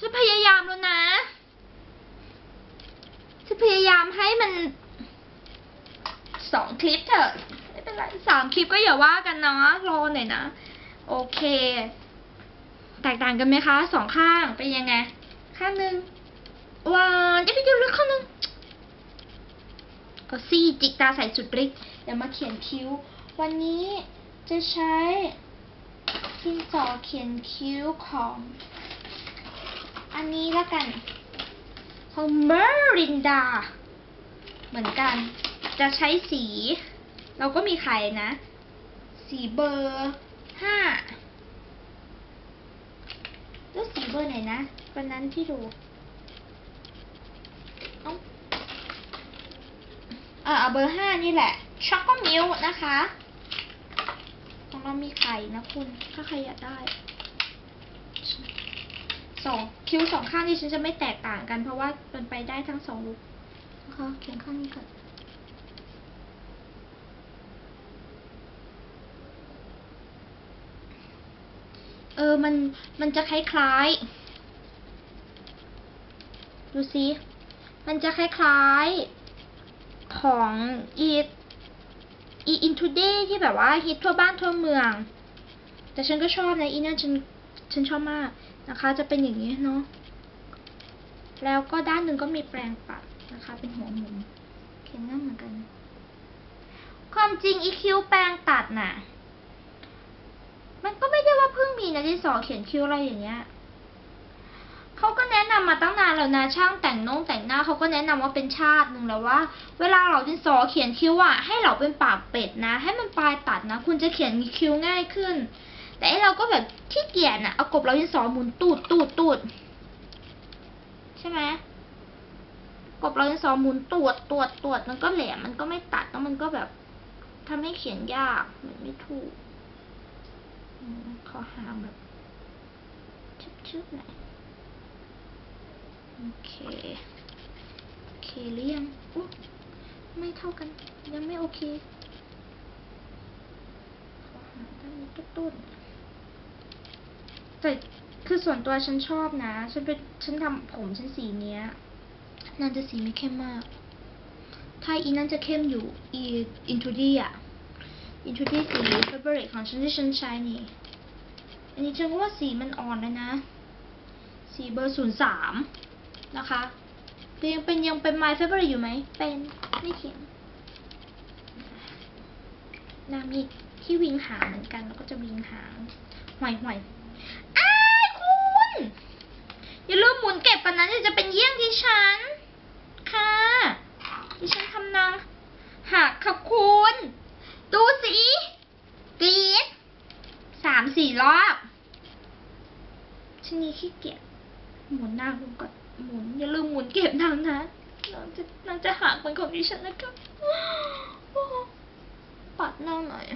ฉันพยายามแล้วนะฉันพยายามให้มันสองคลิปเถอะ ไม่เป็นไรสามคลิปก็อย่าว่ากันเนาะรอหน่อยนะ โอเค แตกต่างกันไหมคะสองข้างเป็นยังไง ข้างหนึ่งวานจะไปดูลึกข้างหนึ่งเอาซี่จิกตาใส่สุดฤทธิ์เดี๋ยวมาเขียนคิ้ว วันนี้จะใช้ดินสอเขียนคิ้วของ อันนี้แล้วกันของเมอรินดา เหมือนกัน จะใช้สี เราก็มีไข่นะ สีเบอร์ห้าแล้วสีเบอร์ไหนนะ วันนั้นที่ดูเอ้าอ่าเอาเบอร์ห้านี่แหละ ช็อกโกมิลนะคะ ของเรามีไข่นะคุณ ถ้าใครอยากได้ สองคิ้วสองข้างที่ฉันจะไม่แตกต่างกัน เพราะว่ามันไปได้ทั้งสองลุกนะคะเขียนข้างนี้ก่อนเออ มัน มันจะคล้ายๆ ดูสิ มันจะคล้ายๆ ของอีอีอินทูเดย์ที่แบบว่าฮิตทั่วบ้านทั่วเมือง แต่ฉันก็ชอบนะอีนั่นฉัน ฉันชอบมาก นะคะ จะเป็นอย่างนี้เนาะแล้วก็ด้านหนึ่งก็มีแปรงปัดนะคะ เป็นหัวหมุนเขียนง่าเหมือนกัน ความจริงอีคิวแปรงตัดน่ะ มันก็ไม่ได้ว่าเพิ่งมีนะที่สอเขียนคิ้วอะไรอย่างเงี้ยเขาก็แนะนำมาตั้งนานแล้วนะช่างแต่งน้องแต่งหน้าเขาก็แนะนำว่าเป็นชาติหนึ่งแล้วว่า เวลาเราดินสอเขียนคิ้วอะให้เราเป็นปากเป็ดนะ ให้มันปลายตัดนะ คุณจะเขียนคิ้วง่ายขึ้น แต่ไอเราก็แบบขี้เกียจอะเอากบเราดินสอหมุนตูดตูดตูดใช่ไหมกบเราดินสอหมุนตูดตูดตูดมันก็แหลมมันก็ไม่ตัดแล้วมันก็แบบทำให้เขียนยากเหมือนไม่ถูกขอหาแบบชึบๆหน่อยโอเค โอเคหรือยังอุ๊ไม่เท่ากัน ยังไม่โอเคขอหาด้านี้ตุ้น แต่คือส่วนตัวฉันชอบนะ ฉันเป็นฉันทำผมฉันสีเนี้ยนั่นจะสีไม่เข้มมาก ถ้าอีนั่นจะเข้มอยู่ อีอินทูดี้อะอินทูดี้สีเฟเบริกของฉันที่ฉันใช้นี่ อันนี้ฉันว่าสีมันอ่อนเลยนะ สีเบอร์ศูนย์สามนะคะแต่ยังเป็นยังเป็น my favorite อยู่ไหม เป็น ไม่เถียงนามีที่วิงหางเหมือนกัน แล้วก็จะวิงหางห่วยห่วย อ้ายคุณ อย่าลืมหมุนเก็บปันนั้นจะเป็นเยี่ยงที่ฉัน ค่ะที่ฉันทำนางหักค่ะคุณ ดูสิกรีดสามสี่รอบชนีขี้เกียจหมุนหน้าลงก่อนหมุน อย่าลืมหมุนเก็บนางนะนางจะนางจะหักเหมือนของดิฉันนะครับโอ้โหปัดหน้าหน่อย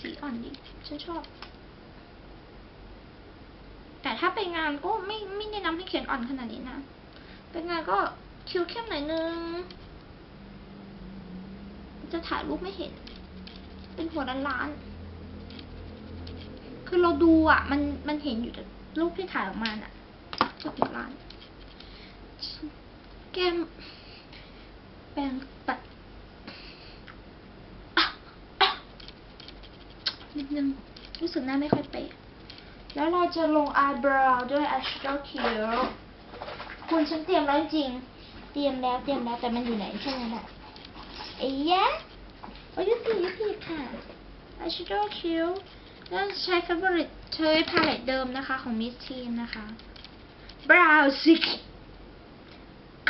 สีอ่อนดี ฉันชอบ แต่ถ้าไปงานก็ไม่ไม่แนะนำให้เขียนอ่อนขนาดนี้นะ ไปงานก็คิ้วเข้มหน่อยนึง จะถ่ายรูปไม่เห็น เป็นหัวล้านๆคือเราดูอะ มันมันเห็นอยู่แต่รูปที่ถ่ายออกมาน่ะจะหัวล้าน แก้มแปรงปัด นิดนึง รู้สึกหน้าไม่ค่อยเป๊ะ แล้วเราจะลง eyebrow ด้วย eyeshadow คิ้วคุณฉันเตรียมแล้วจริง เตรียมแล้วเตรียมแล้วแต่มันอยู่ไหนแค่นั้นแหละไอ้ยะโอ้ยยุติยุติค่ะ eyeshadow คิ้วแล้วใช้ favorite ใช้ palette เดิมนะคะของ Miss Teen นะคะ brow stick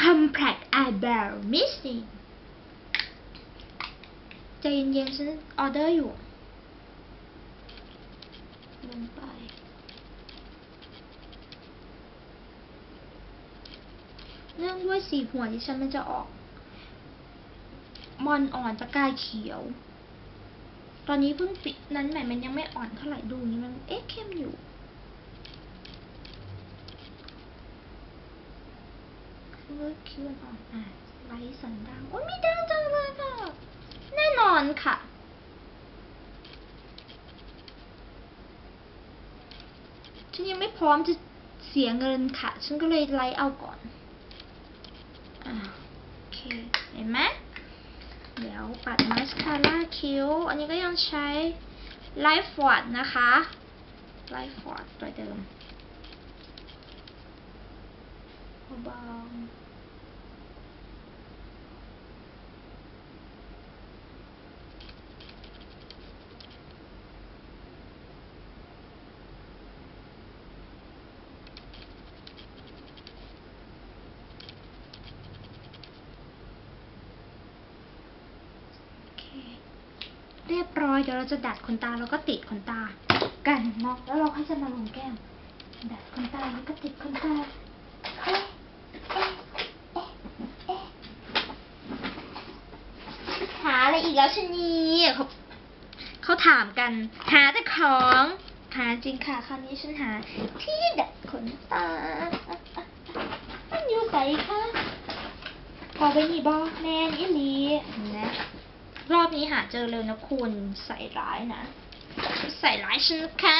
compact eyebrow missing ใจเย็นๆฉันออเดอร์อยู่ ลงไป เนื่องด้วยสีหัวที่ฉันมันจะออกมอนอ่อนประกายเขียว ตอนนี้เพิ่งปิดนั้นใหม่มันยังไม่อ่อนเท่าไหร่ดูนี่มันเอ๊ะเข้มอยู่เวิร์คิวอ่อนอะไลท์สันดังโอ้ยไม่ดังจังเลยค่ะ แน่นอนค่ะ ฉันยังไม่พร้อมจะเสียเงินค่ะ ฉันก็เลยไลค์เอาก่อนอโอเค เห็นไหมเดี๋ยวปัดมาสคาร่าคิ้ว อันนี้ก็ยังใช้ไลฟ์ฟอร์ดนะคะไลฟ์ฟอร์ดตัวเดิมเบาๆ เคเรียบร้อยเดี๋ยวเราจะดัดขนตาแล้วก็ติดขนตากันเนาะแล้วเราค่อยจะมาลงแก้ม ดัดขนตาแล้วก็ติดขนตาหาอะไรอีกแล้วชนีเขาเขาถามกัน หาแต่ของหาจริงค่ะคราวนี้ฉันหา ที่ดัดขนตามันอยู่ใส่ค่ะพอไปนี่บอแมนอีหลีนะ รอบนี้หาเจอเลยนะคุณใส่ร้ายนะ ใส่ร้ายฉันนะคะ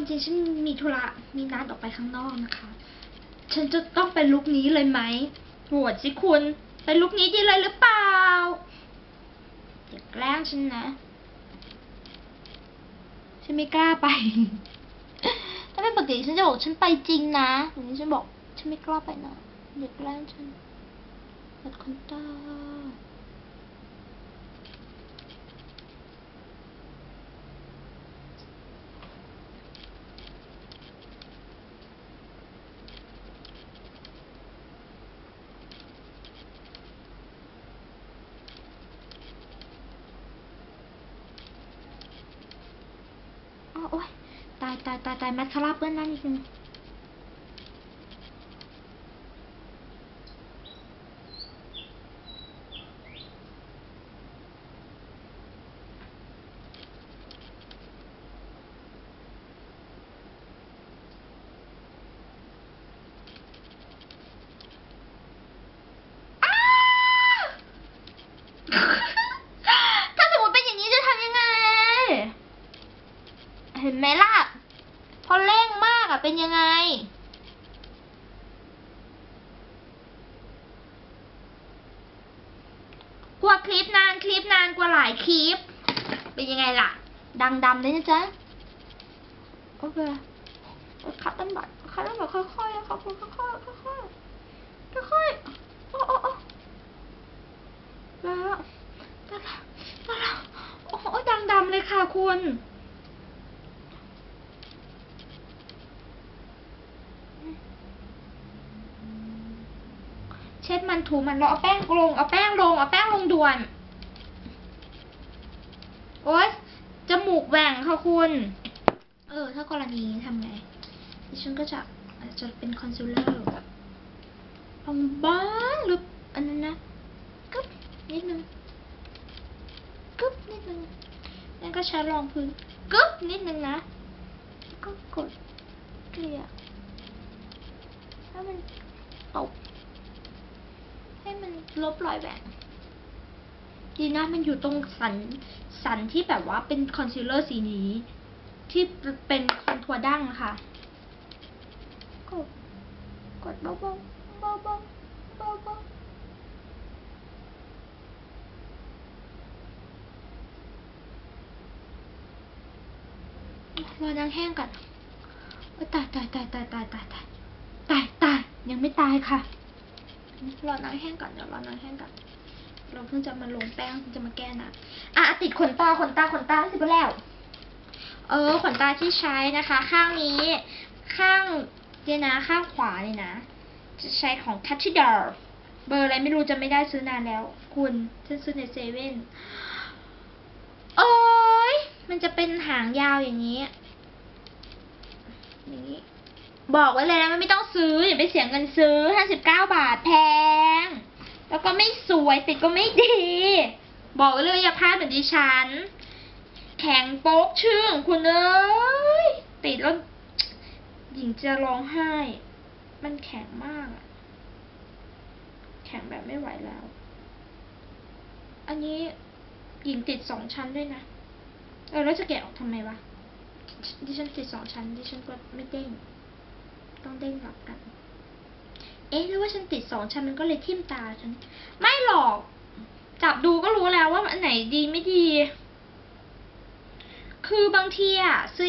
ความจริงฉันมีธุระมีนัดออกไปข้างนอกนะคะ ฉันจะต้องเป็นลุคนี้เลยไหมโหวตสิคุณเป็นลุคนี้ดีเลยหรือเปล่าอย่าแกล้งฉันนะ ฉันไม่กล้าไป ถ้าเป็นปกติฉันจะบอกฉันไปจริงนะอย่างนี้ฉันบอก ฉันไม่กล้าไปนะอย่าแกล้งฉันตัดขนตา อ้าวโอ๊ย ตายตายตายแมสคาร่าเปื้อนหน้านิดนึงอ้าว ถ้าสมมติเป็นอย่างนี้จะทำยังไง เห็นไหมล่ะ พ อเร่งมากอะเป็นยังไง กว่าคลิปนานคลิปนานกว่าหลายคลิป เป็นยังไงล่ะ ดังดำเลยนะจ๊ะ โอเคคัดต้นบัตรคัดต้นบัตรค่อยๆนะคะคุณค่อยๆค่อยๆค่อยๆโอ้โอ้โอ้แล้วแล้วแล้วโอ้ดังดำเลยค่ะคุณ เช็ดมัน ถูมันแล้วเอาแป้งลง เอาแป้งลง เอาแป้งลงด่วน โอ๊ย จมูกแหว่งค่ะคุณ เออ ถ้ากรณีนี้ทำไง ดิฉันก็จะอาจจะเป็นคอนซีลเลอร์ลงบ้างหรืออันนั้นนะกึ๊บนิดนึงกึ๊บนิดนึงนั่นก็ใช้รองพื้นกึ๊บนิดนึงนะก็กดเกลี่ยให้มันตก มันลบรอยแหว่งดีนะมันอยู่ตรงสันสันที่แบบว่าเป็นคอนซีลเลอร์สีนี้ ที่เป็นคอนทัวร์ดั้งอะค่ะกดกดเบาๆเบาๆเบาๆรอนางแห้งก่อนตายตายตายตายตายตายตายตายตายยังไม่ตายค่ะ รอน้ำแห้งก่อนเดี๋ยวรอน้ำแห้งก่อนเราเพิ่งจะมาลงแป้งจะมาแก้นะอะติดขนตาขนตาขนตาสิบแล้ว เออขนตาที่ใช้นะคะ ข้างนี้ ข้างเดี๋ยนะข้างขวานี่นะ จะใช้ของ Touch d o r เบอร์อะไรไม่รู้จะไม่ได้ซื้อนานแล้ว คุณฉันซื้อในเซเว่นโอ้ยมันจะเป็นหางยาวอย่างนี้อย่างนี้ บอกไว้เลยนะมันไม่ต้องซื้ออย่าไปเสียเงินซื้อ59บาทแพง แล้วก็ไม่สวยติดก็ไม่ดี บอกไว้เลยอย่าพลาดเหมือนดิฉัน แข็งโป๊กชื่องคุณเอ้ยติดแล้วหญิงจะร้องไห้ มันแข็งมากอะแข็งแบบไม่ไหวแล้ว อันนี้หญิงติดสองชั้นด้วยนะ เออแล้วจะแกะออกทำไมวะดิฉันติดสองชั้นดิฉันก็ไม่เด้ง ต้องเด้งกลับกัน เอ๊ะหรือว่าฉันติดสองชั้นมันก็เลยทิ่มตาฉัน ไม่หรอก จับดูก็รู้แล้วว่าอันไหนดีไม่ดี คือบางทีอะซื้อ